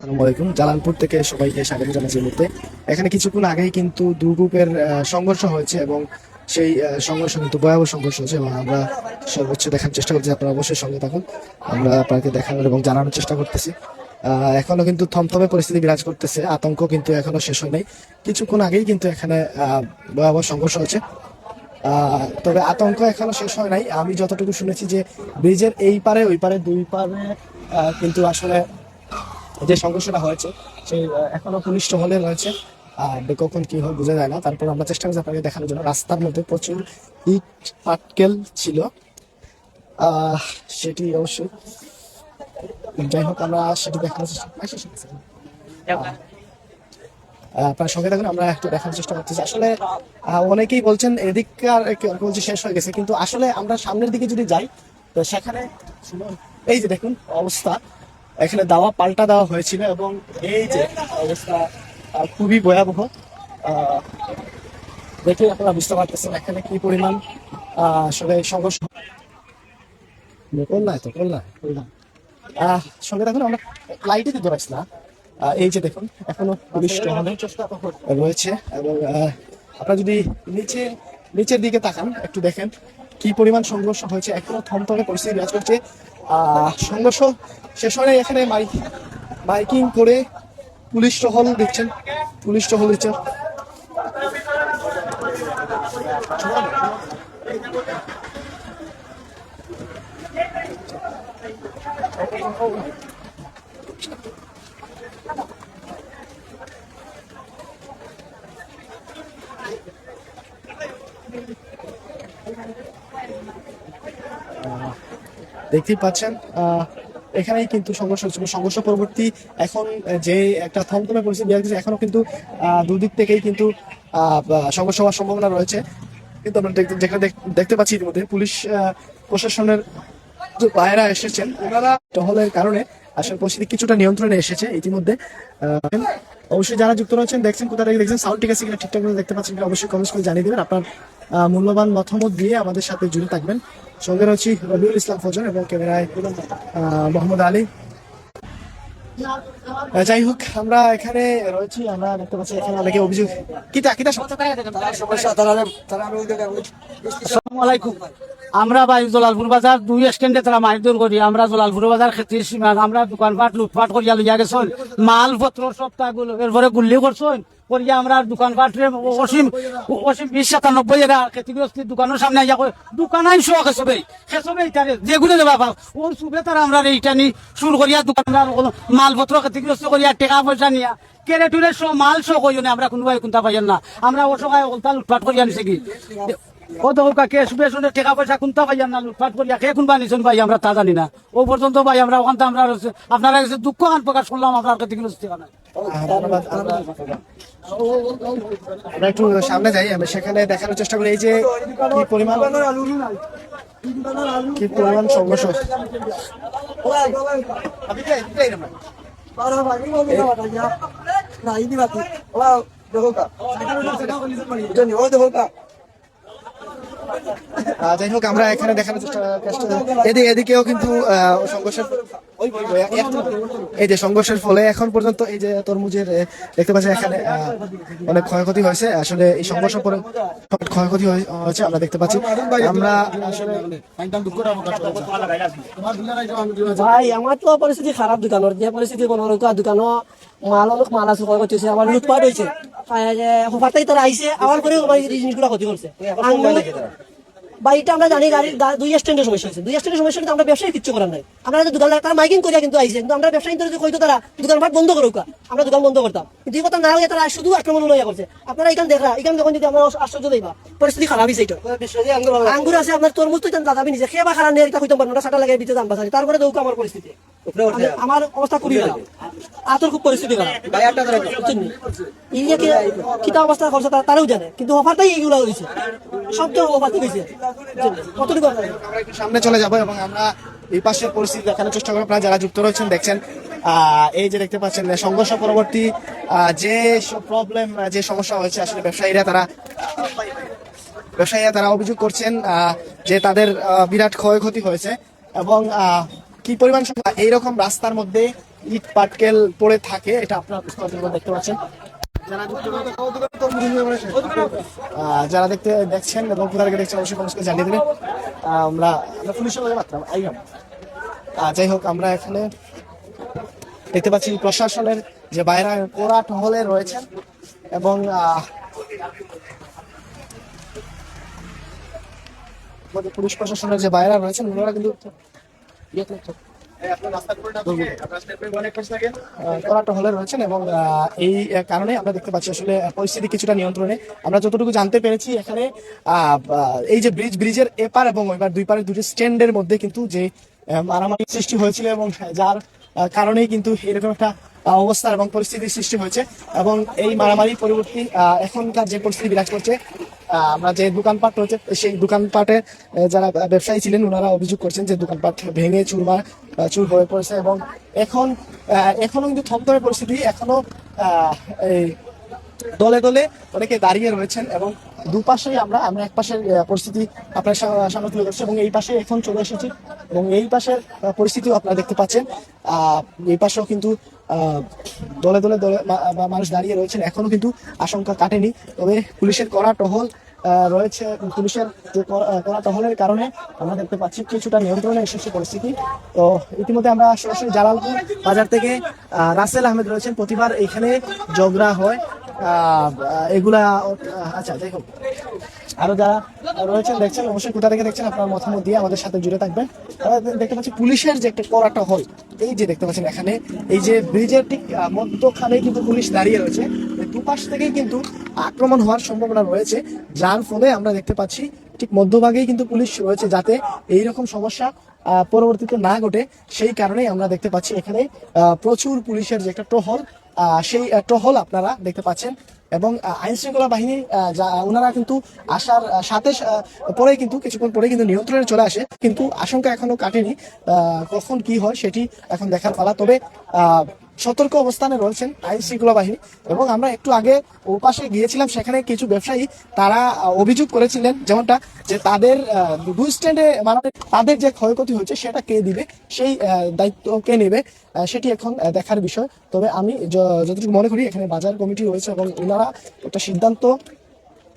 আসসালামু আলাইকুম। থেকে সবাইকে স্বাগত জানাচ্ছি মুহূর্তে। এখানে কিছুক্ষণ আগেই কিন্তু দু গ্রুপের সংঘর্ষ হয়েছে এবং সেই সংঘর্ষ কিন্তু ভয়াবহ সংঘর্ষ হয়েছে এবং আমরা সর্বোচ্চ দেখার চেষ্টা করছি, আপনারা অবশ্যই সঙ্গে থাকুন। আমরা আপনাকে দেখানোর এবং জানানোর চেষ্টা করতেছি। এখনও কিন্তু থমথমে পরিস্থিতি বিরাজ করতেছে, আতঙ্ক কিন্তু এখনও শেষ হয় নাই। কিছুক্ষণ আগেই কিন্তু এখানে ভয়াবহ সংঘর্ষ হয়েছে। তবে আতঙ্ক এখনও শেষ হয় নাই। আমি যতটুকু শুনেছি যে ব্রিজের এই পারে, ওই পারে দুই পারে কিন্তু আসলে যে সংঘর্ষটা হয়েছে সেই এখনও পুলিশ টহলে রয়েছে। আর কখন কি হয় বোঝা যায় না। তারপর আমরা চেষ্টা করছি আপনাকে দেখানোর জন্য। রাস্তার মধ্যে প্রচুর ইট পাটকেল ছিল। সেটি অবশ্যই যাই হোক আমরা সেটি দেখানোর চেষ্টা আচ্ছা, আপনার সঙ্গে থাকুন আমরা একটু দেখার চেষ্টা করতেছি আসলে অনেকেই বলছেন এদিককার বলছে শেষ হয়ে গেছে। কিন্তু আসলে আমরা সামনের দিকে যদি যাই তো সেখানে এই যে দেখুন অবস্থা। এখানে দাওয়া পাল্টা দেওয়া হয়েছিল এবং এই যে অবস্থা খুবই ভয়াবহ। দেখে আপনারা বুঝতে পারতেছেন এখানে কি পরিমাণ আসলে সংঘর্ষ। কল্যাণ তো আহ, সঙ্গে দেখুন আমরা লাইটে দিতে পারছি না এই যে দেখুন এখনও পুলিশ রয়েছে এবং আপনারা যদি নিচে নিচের দিকে তাকান একটু দেখেন কি পরিমাণ সংঘর্ষ হয়েছে। এখনও থমথমে পরিস্থিতি বিরাজ করছে। সংঘর্ষ শেষ হয় এখানে মাইকিং করে পুলিশ টহল দিচ্ছেন। পুলিশ টহল দিচ্ছেন। দেখতেই পাচ্ছেন এখানেই কিন্তু সংঘর্ষ হচ্ছিল সংঘর্ষ পরবর্তী এখন যে একটা থমথমে পরিস্থিতি করছে এখনও কিন্তু দুদিক থেকেই কিন্তু সংঘর্ষ হওয়ার সম্ভাবনা রয়েছে। কিন্তু আমরা যেখানে দেখ- দেখতে পাচ্ছি ইতিমধ্যে পুলিশ প্রশাসনের যে ভাইয়েরা এসেছেন, ওনারা টহলের কারণে আসলে পরিস্থিতি কিছুটা নিয়ন্ত্রণে এসেছে ইতিমধ্যে। অবশ্যই যারা যুক্ত রয়েছেন, দেখছেন কোথা থেকে দেখছেন সাউন্ড ঠিক আছে কিনা ঠিকঠাক দেখতে পাচ্ছেন অবশ্যই কমেন্টস করে জানিয়ে দেবেন। আপনার মূল্যবান মতামত দিয়ে আমাদের সাথে জুড়ে থাকবেন। সঙ্গে রয়েছি রবিউল ইসলাম ফজর এবং ক্যামেরায় মোহাম্মদ আলী যাই হোক আমরা এখানে রয়েছি আমরা দেখতে পাচ্ছি এখানে অনেকে অভিযোগ কিতা কিতা সমস্যা আসসালামু আলাইকুম আমরা ভাই জলালপুর বাজার দুই স্ট্যান্ডে তারা মারধর করি। আমরা জলালপুর বাজার খেতির আমরা দোকানপাট লুটপাট করিয়া লইয়া গেছেন। মালপত্র সপ্তাহগুলো এরপরে গুল্লি করছেন। করিয়া আমরা দোকানপাট অসীম অসীম বিশ সাতানব্বই এরা ক্ষতিগ্রস্ত দোকানের সামনে আইয়া দোকান আইন শো খেসবে খেসবে ইটারে যেগুলো দেবা পাও। ও সুবে তারা আমরা এইটা নি শুরু করিয়া দোকানদার মালপত্র ক্ষতিগ্রস্ত করিয়া টাকা পয়সা নিয়া কেড়ে টুরে মাল শো কইও না। আমরা কোনোবাই কোনটা পাইয়েন না। আমরা অসহায় ওলতা লুটপাট করিয়া নিছে কি? কত হোকা কে শুনে শুনে টাকা পয়সা কোনটা পাইয়া না লুটপাট করিয়া কে কোনবা নিছেন ভাই আমরা তা জানি না। ও পর্যন্ত ভাই আমরা ওখান আমরা আপনারা কাছে দুঃখ গান প্রকাশ করলাম আপনার ক্ষতিগ্রস্ত টাকা নাই আমরা- আমরা একটু সামনে যাই আমরা সেখানে দেখানোর চেষ্টা করি এই যে কি পরিমাণ কি পরিমাণ সংঘর্ষ। আহ, যাই হোক, আমরা এখানে দেখানোর চেষ্টা চেষ্টা এদিকে, এদিকেও কিন্তু সংঘর্ষের এই যে সংঘর্ষের ফলে এখন পর্যন্ত এই যে তরমুজের দেখতে পাচ্ছেন এখানে অনেক ক্ষয়ক্ষতি হয়েছে। আসলে এই সংঘর্ষ পরে ক্ষয়ক্ষতি হয়েছে, আমরা দেখতে পাচ্ছি। আমরা ভাই, আমার তো পরিস্থিতি খারাপ, দোকানের যে পরিস্থিতি, কোনো দোকানও মাল অনেক মাল আছে ক্ষয় করতেছে আমার লুটপাট হয়েছে। হঠাৎই তারা আইসে আবার করে ক্ষতি করছে। বা এটা আমরা জানি গাড়ির দুই স্ট্যান্ডের সমস্যা হয়েছে। দুই স্ট্যান্ডের সমস্যা কিন্তু আমরা ব্যবসায়ী কিচ্ছু করার নাই। আমরা দোকান তারা মাইকিং করিয়া কিন্তু আইসে কিন্তু আমরা ব্যবসায়ী যদি কইতো তারা দোকান ভাট বন্ধ করুক আমরা দোকান বন্ধ করতাম। কিন্তু এই কথা না হয়ে তারা শুধু আক্রমণ লইয়া করছে। আপনারা এখানে দেখা এখানে যখন যদি আমরা আশ্চর্য দিবা পরিস্থিতি খারাপ হয়েছে এটা আঙ্গুর আছে আপনার তরমুজ তো দাদা নিজে খেয়ে বা খারাপ নিয়ে এটা হইতাম পারব না সাটা লাগে ভিতরে দাম বাঁচানি তারপরে দেখো আমার পরিস্থিতি। আমার অবস্থা খুবই খারাপ। আতর খুব পরিস্থিতি খারাপ। এই যে কি- কিতা অবস্থা করছে তারা- তারাও জানে। কিন্তু অফারটাই এইগুলো হয়েছে সব তো অফার হয়েছে সামনে চলে যাব এবং আমরা এই পাশের পরিস্থিতি দেখানোর চেষ্টা করব। আপনারা যারা যুক্ত রয়েছেন, দেখছেন এই যে দেখতে পাচ্ছেন সংঘর্ষ পরবর্তী যে প্রবলেম যে সমস্যা হয়েছে, আসলে ব্যবসায়ীরা তারা ব্যবসায়ীরা তারা অভিযোগ করছেন যে তাদের বিরাট ক্ষয়ক্ষতি হয়েছে এবং কি পরিমাণ এইরকম রাস্তার মধ্যে ইট পাটকেল পড়ে থাকে, এটা আপনারা দেখতে পাচ্ছেন। যারা দেখতে দেখছেন এবং কোথা থেকে দেখছেন, অবশ্যই করে জানিয়ে দেবেন। আমরা আমরা পুলিশের লগে মাত্র আইলাম যাই হোক, আমরা এখানে দেখতে পাচ্ছি প্রশাসনের যে বাইরে কোরা টহলে রয়েছেন এবং পুলিশ প্রশাসনের যে বাইরা রয়েছেন, ওনারা কিন্তু কড়া টহলে রয়েছেন এবং এই কারণে আমরা দেখতে পাচ্ছি আসলে পরিস্থিতি কিছুটা নিয়ন্ত্রণে। আমরা যতটুকু জানতে পেরেছি এখানে এই যে ব্রিজ ব্রিজের এপার এবং ওইপার দুই পারে দুটি স্ট্যান্ডের মধ্যে কিন্তু যে মারামারি সৃষ্টি হয়েছিল এবং যার কারণেই কিন্তু এরকম একটা অবস্থা এবং পরিস্থিতির সৃষ্টি হয়েছে। এবং এই মারামারি পরবর্তী এখনকার যে পরিস্থিতি বিরাজ করছে আমরা যে দোকানপাট রয়েছে সেই দোকানপাটে যারা ব্যবসায়ী ছিলেন ওনারা অভিযোগ করছেন যে দোকানপাট ভেঙে চুরমার চুর হয়ে পড়েছে এবং এখন আহ, এখনও কিন্তু থমথমে পরিস্থিতি এখনও এই দলে দলে অনেকে দাঁড়িয়ে রয়েছেন এবং দুপাশেই আমরা আমরা এক পাশের পরিস্থিতি আপনার সামনে তুলে ধরছি এবং এই পাশে এখন চলে এসেছি এবং এই পাশের পরিস্থিতিও আপনারা দেখতে পাচ্ছেন। এই পাশেও কিন্তু দলে দলে দলে মানুষ দাঁড়িয়ে রয়েছেন। এখনও কিন্তু আশঙ্কা কাটেনি। তবে পুলিশের কড়া টহল রয়েছে। পুলিশের যে কড়া টহলের কারণে আমরা দেখতে পাচ্ছি কিছুটা নিয়ন্ত্রণে এসেছে পরিস্থিতি। তো ইতিমধ্যে আমরা সরাসরি জালালপুর বাজার থেকে রাসেল আহমেদ রয়েছেন। প্রতিবার এখানে ঝগড়া হয়। এগুলা আচ্ছা যাই হোক আরও যারা রয়েছেন, দেখছেন, অবশ্যই কোথা থেকে দেখছেন, আপনার মতামত দিয়ে আমাদের সাথে জুড়ে থাকবেন। দেখতে পাচ্ছি পুলিশের যে একটা কড়াটা হল, এই যে দেখতে পাচ্ছেন এখানে, এই যে ব্রিজের ঠিক মধ্যখানে কিন্তু পুলিশ দাঁড়িয়ে রয়েছে। দুপাশ থেকেই কিন্তু আক্রমণ হওয়ার সম্ভাবনা রয়েছে, যার ফলে আমরা দেখতে পাচ্ছি ঠিক মধ্যভাগেই কিন্তু পুলিশ রয়েছে, যাতে এই রকম সমস্যা পরবর্তীতে না ঘটে। সেই কারণেই আমরা দেখতে পাচ্ছি এখানে প্রচুর পুলিশের যে একটা টহল সেই টহল আপনারা দেখতে পাচ্ছেন। এবং আইন শৃঙ্খলা বাহিনী যা ওনারা কিন্তু আসার সাথে পরে কিন্তু, কিছুক্ষণ পরে কিন্তু নিয়ন্ত্রণে চলে আসে। কিন্তু আশঙ্কা এখনও কাটেনি কখন কি হয় সেটি এখন দেখার পালা। তবে সতর্ক অবস্থানে রয়েছেন আইন শৃঙ্খলা বাহিনী। এবং আমরা একটু আগে ও পাশে গিয়েছিলাম, সেখানে কিছু ব্যবসায়ী তারা অভিযোগ করেছিলেন যেমনটা যে তাদের দুই স্ট্যান্ডে মানে তাদের যে ক্ষয়ক্ষতি হয়েছে, সেটা কে দিবে, সেই দায়িত্ব কে নেবে সেটি এখন দেখার বিষয়। তবে আমি যতটুকু মনে করি, এখানে বাজার কমিটি রয়েছে এবং ওনারা একটা সিদ্ধান্ত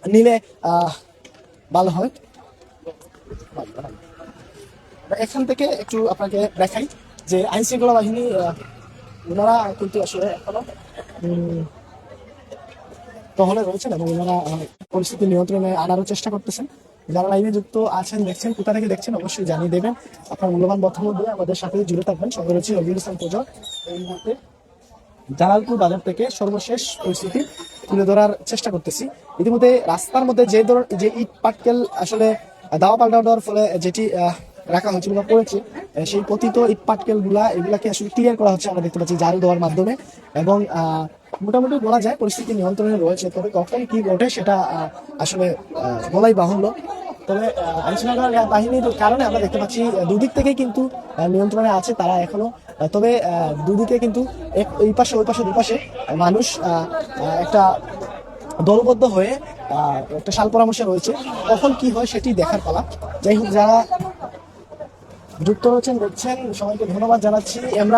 নিলে ভালো হয়। এখান থেকে একটু আপনাকে দেখাই যে আইন শৃঙ্খলা বাহিনী ওনারা কিন্তু আসলে এখনও টহলে রয়েছেন এবং ওনারা পরিস্থিতি নিয়ন্ত্রণে আনারও চেষ্টা করতেছেন। যারা লাইভে যুক্ত আছেন দেখছেন কোথা থেকে দেখছেন অবশ্যই জানিয়ে দেবেন। আপনার মূল্যবান বক্তব্য দিয়ে আমাদের সাথে জুড়ে থাকবেন সঙ্গে রয়েছে রবিউল ইসলাম পুজো এই মুহূর্তে। জালালপুর বাজার থেকে সর্বশেষ পরিস্থিতি তুলে ধরার চেষ্টা করতেছি। ইতিমধ্যে রাস্তার মধ্যে যে ধর যে ইট পাটকেল আসলে দাওয়া পাল্টা দেওয়ার ফলে যেটি আহ, রাখা হয়েছিল বা পড়েছে সেই পতিত ইট পাটকেলগুলা এগুলাকে আসলে ক্লিয়ার করা হচ্ছে, আমরা দেখতে পাচ্ছি ঝাড়ু দেওয়ার মাধ্যমে। এবং মোটামুটি বলা যায় পরিস্থিতি নিয়ন্ত্রণে রয়েছে, তবে কখন কি ঘটে সেটা আসলে বলাই বাহুল্য। তবে আইনশৃঙ্খলা বাহিনীর কারণে আমরা দেখতে পাচ্ছি দুদিক থেকে কিন্তু নিয়ন্ত্রণে আছে তারা এখনও। তবে দুদিকে কিন্তু এই পাশে, ওই পাশে, দুপাশে মানুষ একটা দলবদ্ধ হয়ে একটা সাল পরামর্শে রয়েছে। কখন কি হয় সেটি দেখার পালা। যাই হোক, যারা যুক্ত রয়েছেন দেখছেন সবাইকে ধন্যবাদ জানাচ্ছি। আমরা